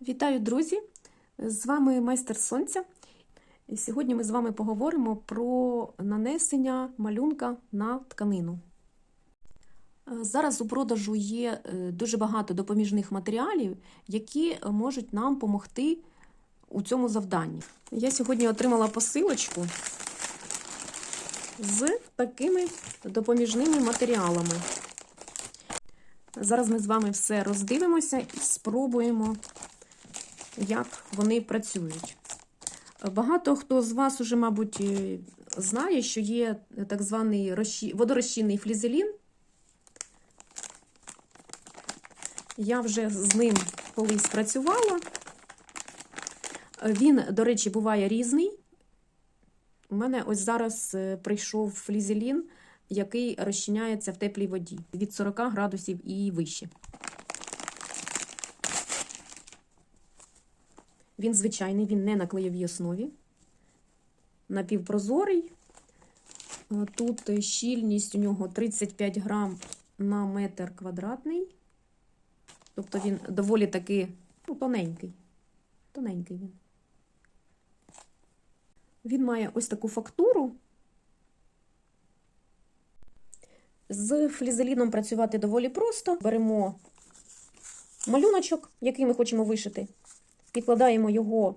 Вітаю, друзі! З вами майстер сонця. І сьогодні ми з вами поговоримо про нанесення малюнка на тканину. Е, Зараз у продажу є е, дуже багато допоміжних матеріалів, які можуть нам допомогти у цьому завданні. Я сьогодні отримала посилочку з такими допоміжними матеріалами. Зараз ми з вами все роздивимося і спробуємо як вони працюють. Багато хто з вас уже, мабуть, е, знає, що є так званий водорозчинний флізелін. Я вже з ним колись працювала. Він, до речі, буває різний. У мене ось зараз е, прийшов флізелін, який розчиняється в теплій воді від 40 градусів і вище. Він звичайний, він не на клеєвій основі. Напівпрозорий. Е, Тут щільність у нього 35 грам на метр квадратний. Тобто він доволі таки ну, тоненький. Тоненький він. Він має ось таку фактуру. З флізеліном працювати доволі просто. Беремо малюночок, який ми хочемо вишити. Підкладаємо його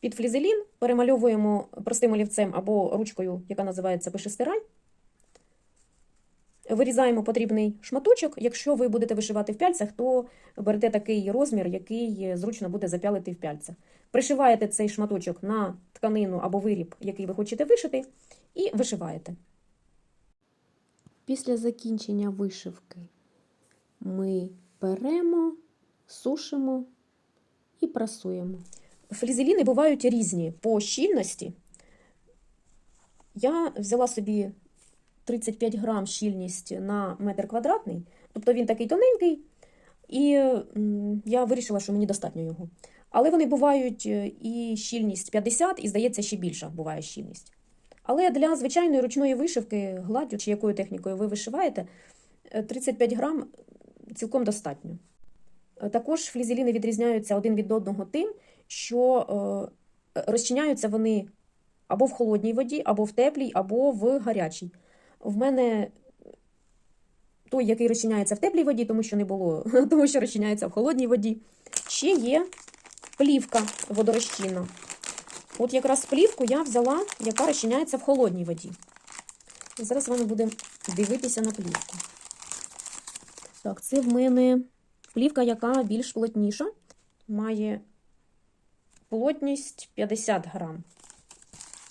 під флізелін, перемальовуємо простим олівцем або ручкою, яка називається пишестирай. Вирізаємо потрібний шматочок. Якщо ви будете вишивати в пяльцях, то берете такий розмір, який зручно буде запялити в пяльцях. Пришиваєте цей шматочок на тканину або виріб, який ви хочете вишити, і вишиваєте. Після закінчення вишивки ми беремо сушимо і прасуємо. Флізеліни бувають різні по щільності. Я взяла собі 35 грам щільність на метр квадратний, тобто він такий тоненький, і я вирішила, що мені достатньо його. Але вони бувають е, і щільність 50, і, здається, ще більша буває щільність. Але для звичайної ручної вишивки, гладдю чи якою технікою ви вишиваєте, 35 грам цілком достатньо. Також флізеліни відрізняються один від одного тим, що е, розчиняються вони або в холодній воді, або в теплій, або в гарячій. В мене той, який розчиняється в теплій воді, тому що не було, тому що розчиняється в холодній воді. Ще є плівка водорозчинна. От якраз плівку я взяла, яка розчиняється в холодній воді. Зараз з вами будемо дивитися на плівку. Так, це в мене плівка, яка більш плотніша, має плотність 50 грам,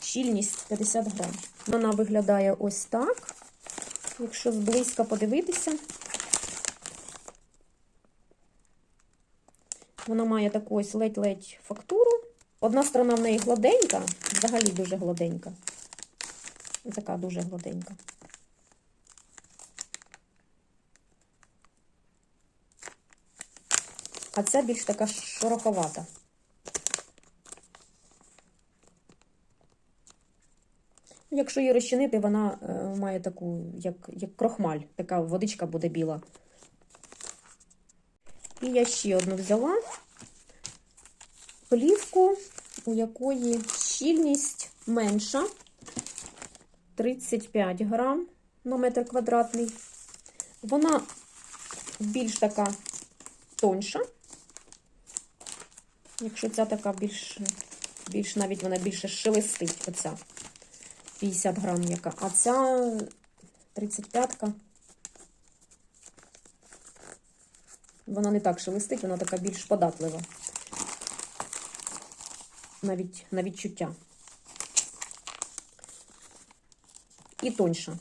щільність 50 грам. Вона виглядає ось так. Якщо зблизька подивитися, вона має таку ось ледь-ледь фактуру. Одна сторона в неї гладенька, взагалі дуже гладенька. Така дуже гладенька. А ця більш така шороховата. Якщо її розчинити, вона е, має таку, як, як крохмаль, така водичка буде біла. І я ще одну взяла плівку, у якої щільність менша 35 грам на метр квадратний. Вона більш така тоньша. Якщо ця така більш, більш навіть вона більше шелестить, оця 50 грам яка, а ця 35-ка. Вона не так шелестить, вона така більш податлива. Навіть на відчуття. І тоньша.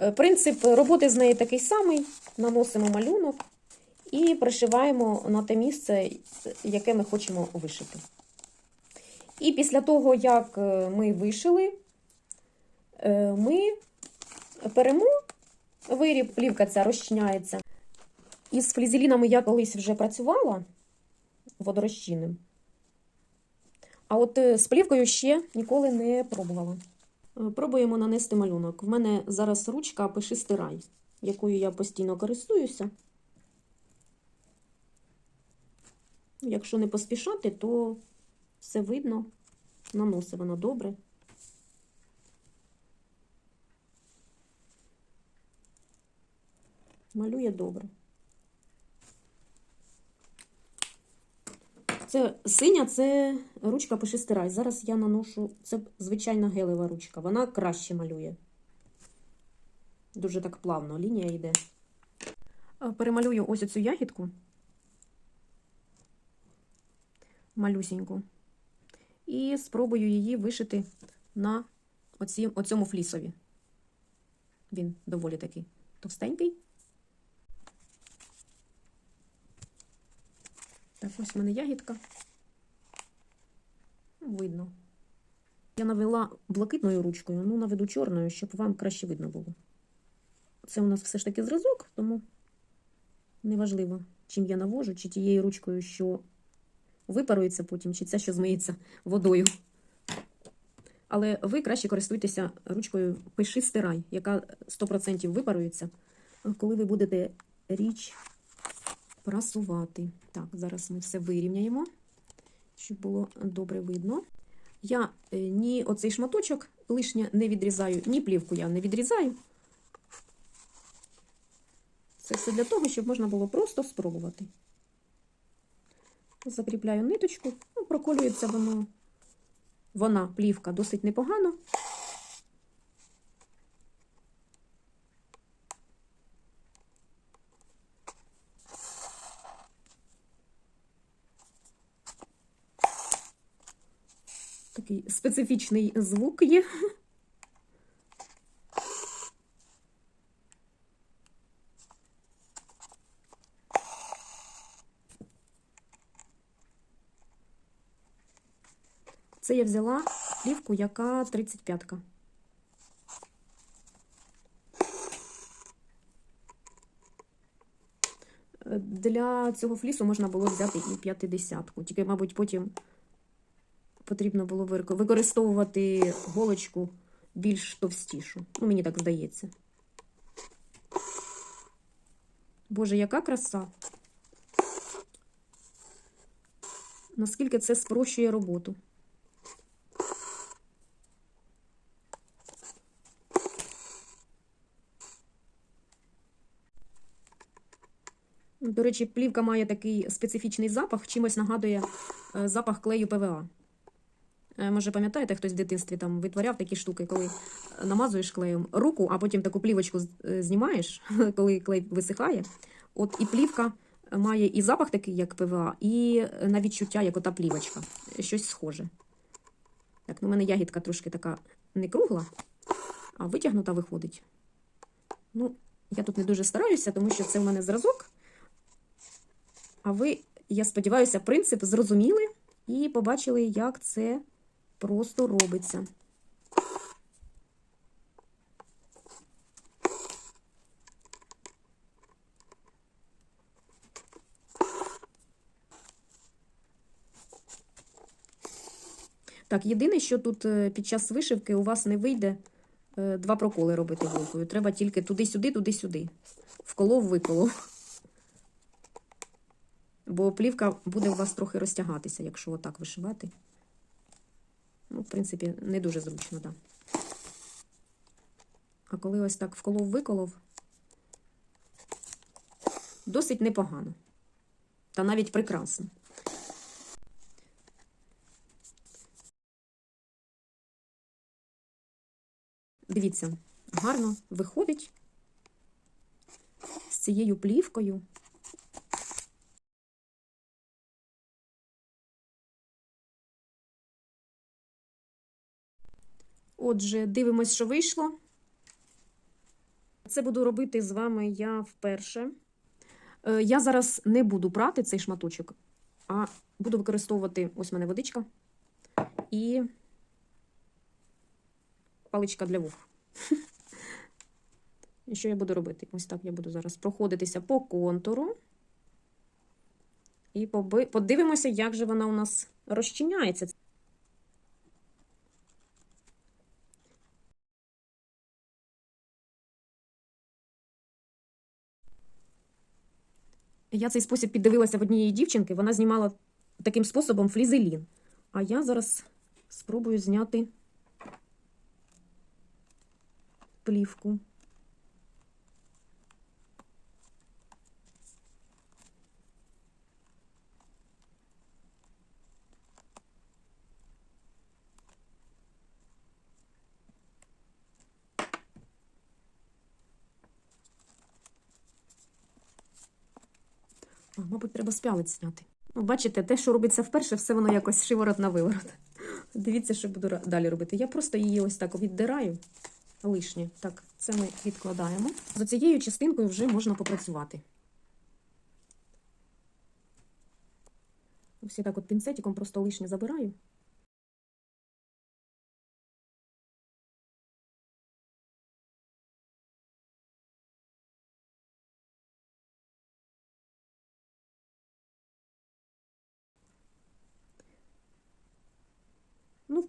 Е, Принцип роботи з нею такий самий. Наносимо малюнок і пришиваємо на те місце, яке ми хочемо вишити. І після того, як е, ми вишили, е, ми беремо виріб, плівка ця розчиняється. Із флізелінами я колись вже працювала водорозчинним. А от е, з плівкою ще ніколи не пробувала. Пробуємо нанести малюнок. В мене зараз ручка пиши стирай, якою я постійно користуюся. Якщо не поспішати, то все видно. Наносить вона добре. Малює добре. Це синя це ручка пиши стирай. Зараз я наношу. Це звичайна гелева ручка. Вона краще малює. Дуже так плавно лінія йде. Перемалюю ось оцю ягідку. Малюсіньку. І спробую її вишити на оці, оцьому флісові. Він доволі такий товстенький. Так, ось в мене ягідка. Ну, Видно. Я навела блакитною ручкою, ну наведу чорною, щоб вам краще видно було. Це у нас все ж таки зразок, тому неважливо, чим я навожу, чи тією ручкою, що випарується потім, чи ця, що змиється водою. Але ви краще користуйтеся ручкою пиши стирай, яка 100% випарується, коли ви будете річ прасувати. Так, зараз ми все вирівняємо, щоб було добре видно. Я е, ні оцей шматочок лишнє не відрізаю, ні плівку я не відрізаю. Це все для того, щоб можна було просто спробувати. Закріпляю ниточку, ну, проколюється воно. Вона, плівка, досить непогано. Такий специфічний звук є. Це я взяла плівку, яка 35-ка. Е, Для цього флісу можна було взяти і 50-ку. Тільки, мабуть, потім потрібно було використовувати голочку більш товстішу. Ну, мені так здається. Боже, яка краса! Наскільки це спрощує роботу. До речі, плівка має такий специфічний запах, чимось нагадує е, запах клею ПВА. Е, Може, пам'ятаєте, хтось в дитинстві там витворяв такі штуки, коли намазуєш клеєм руку, а потім таку плівочку е, знімаєш, коли клей висихає. От і плівка має і запах такий, як ПВА, і на відчуття, як ота плівочка. Щось схоже. Так, ну, у мене ягідка трошки така не кругла, а витягнута виходить. Ну, я тут не дуже стараюся, тому що це в мене зразок. А ви, я сподіваюся, принцип зрозуміли і побачили, як це просто робиться. Так, єдине, що тут е, під час вишивки у вас не вийде е, два проколи робити голкою. Треба тільки туди-сюди, туди-сюди. Вколов, виколов. Бо плівка буде у вас трохи розтягатися, якщо отак вишивати. Ну, в принципі, не дуже зручно, так. Да. А коли ось так вколов-виколов, досить непогано. Та навіть прекрасно. Дивіться, гарно виходить з цією плівкою. Отже, дивимось, що вийшло. Це буду робити з вами я вперше. Е, Я зараз не буду прати цей шматочок, а буду використовувати ось мене водичка і паличка для вух. І що я буду робити? Ось так я буду зараз проходитися по контуру. І подивимося, як же вона у нас розчиняється. Я цей спосіб піддивилася в однієї дівчинки. Вона знімала таким способом флізелін. А я зараз спробую зняти плівку. А, мабуть, треба спялець зняти. Ну, бачите, те, що робиться вперше, все воно якось шиворот на виворот. Дивіться, що буду далі робити. Я просто її ось так віддираю лишнє. Так, це ми відкладаємо. З цією частинкою вже можна попрацювати. Ось я так от пінцетиком просто лишнє забираю.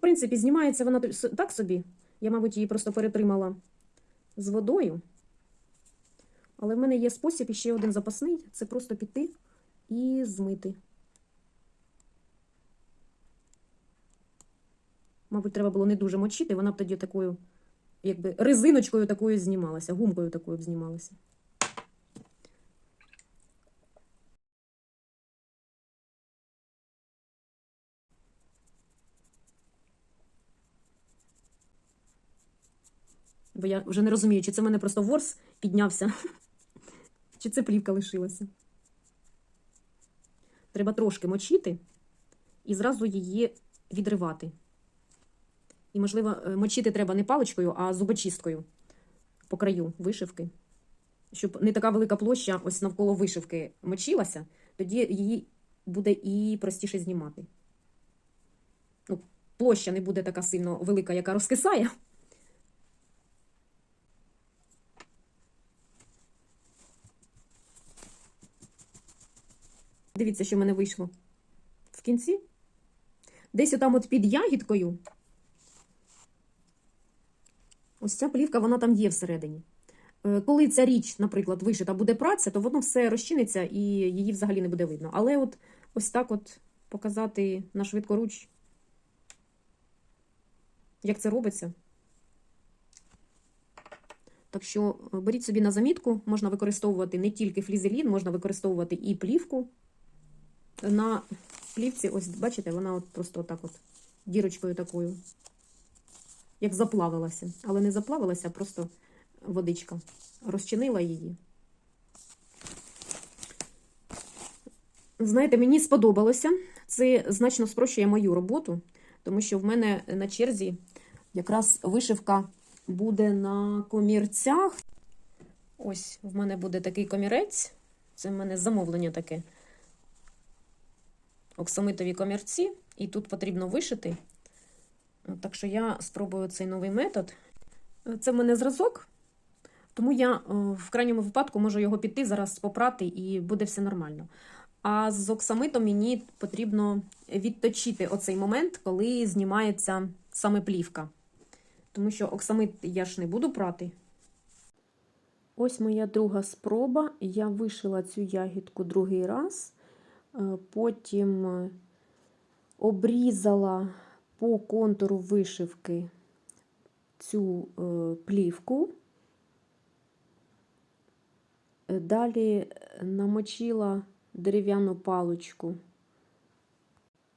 Принципі, знімається вона так собі. Я, мабуть, її просто перетримала з водою. Але в мене є спосіб іще один запасний це просто піти і змити. Мабуть, треба було не дуже мочити, вона б тоді такою, якби резиночкою такою знімалася, гумкою такою б знімалася. Бо я вже не розумію, чи це в мене просто ворс піднявся, чи це плівка лишилася. Треба трошки мочити і зразу її відривати. І, можливо, е, мочити треба не паличкою, а зубочисткою по краю вишивки. Щоб не така велика площа ось навколо вишивки мочилася, тоді її буде і простіше знімати. Ну, площа не буде така сильно велика, яка розкисає. Дивіться, що в мене вийшло в кінці. Десь отам от під ягідкою. Ось ця плівка, вона там є всередині. Е, Коли ця річ, наприклад, вишита буде праця, то воно все розчиниться і її взагалі не буде видно. Але от ось так от показати на швидкоруч, як це робиться. Так що е, беріть собі на замітку, можна використовувати не тільки флізелін, можна використовувати і плівку. На плівці, ось бачите, вона от просто отак от дірочкою такою, як заплавилася. Але не заплавилася, а просто водичка. Розчинила її. Знаєте, мені сподобалося. Це значно спрощує мою роботу, тому що в мене на черзі якраз вишивка буде на комірцях. Ось в мене буде такий комірець. Це в мене замовлення таке. Оксамитові комірці, і тут потрібно вишити. Так що я спробую цей новий метод. Це в мене зразок, тому я е, в крайньому випадку можу його піти зараз попрати і буде все нормально. А з оксамитом мені потрібно відточити оцей момент, коли знімається саме плівка. Тому що оксамит я ж не буду прати. Ось моя друга спроба. Я вишила цю ягідку другий раз. Е, Потім е, обрізала по контуру вишивки цю е, плівку. Далі намочила дерев'яну паличку.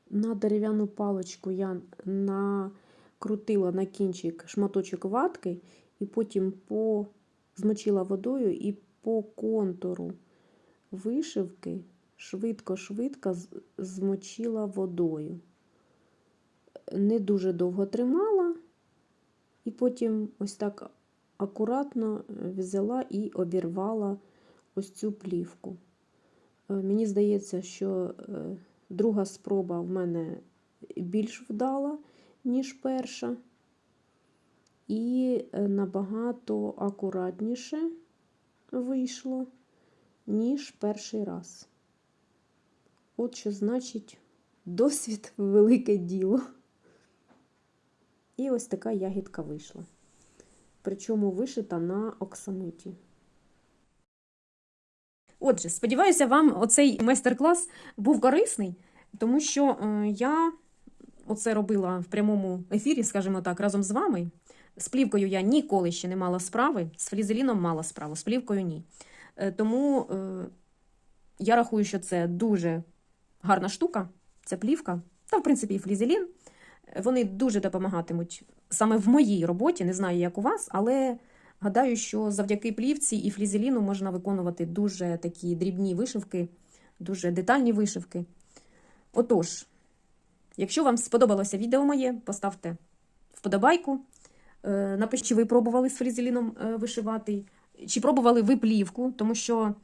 На дерев'яну паличку я накрутила на кінчик шматочок ватки і потім по... змочила водою і по контуру вишивки швидко-швидко змочила водою. Не дуже довго тримала, і потім ось так акуратно е, взяла і обірвала ось цю плівку. Е, Мені здається, що е, друга спроба в мене більш вдала, ніж перша, і набагато акуратніше вийшло, ніж перший раз. От що значить досвід велике діло. І ось така ягідка вийшла. Причому вишита на оксамиті. Отже, сподіваюся, вам оцей майстер-клас був корисний. Тому що е, я оце робила в прямому ефірі, скажімо так, разом з вами. З плівкою я ніколи ще не мала справи, з флізеліном мала справу, з плівкою ні. Е, Тому е, я рахую, що це дуже гарна штука, це плівка, та, в принципі, і флізелін. Вони дуже допомагатимуть саме в моїй роботі, не знаю, як у вас, але гадаю, що завдяки плівці і флізеліну можна виконувати дуже такі дрібні вишивки, дуже детальні вишивки. Отож, якщо вам сподобалося відео моє, поставте вподобайку. Е, Напишіть, чи ви пробували з фрізеліном е, вишивати, чи пробували ви плівку, тому що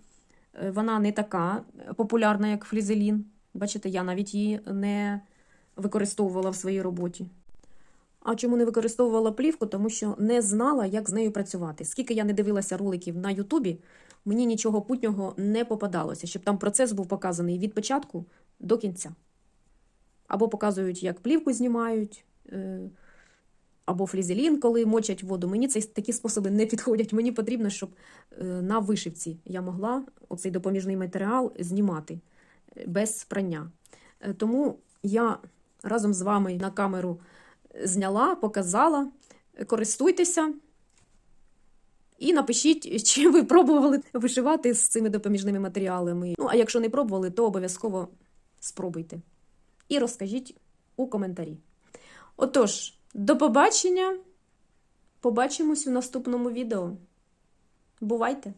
е, вона не така популярна, як флізелін. Бачите, я навіть її не використовувала в своїй роботі. А чому не використовувала плівку? Тому що не знала, як з нею працювати. Скільки я не дивилася роликів на Ютубі, мені нічого путнього не попадалося, щоб там процес був показаний від початку до кінця. Або показують, як плівку знімають, е, або флізелін, коли мочать воду. Мені ці такі способи не підходять. Мені потрібно, щоб е, на вишивці я могла оцей допоміжний матеріал знімати без прання. Е, Тому я разом з вами на камеру зняла, показала. Користуйтеся. І напишіть, чи ви пробували вишивати з цими допоміжними матеріалами. Ну, а якщо не пробували, то обов'язково спробуйте. І розкажіть у коментарі. Отож, до побачення. Побачимось у наступному відео. Бувайте!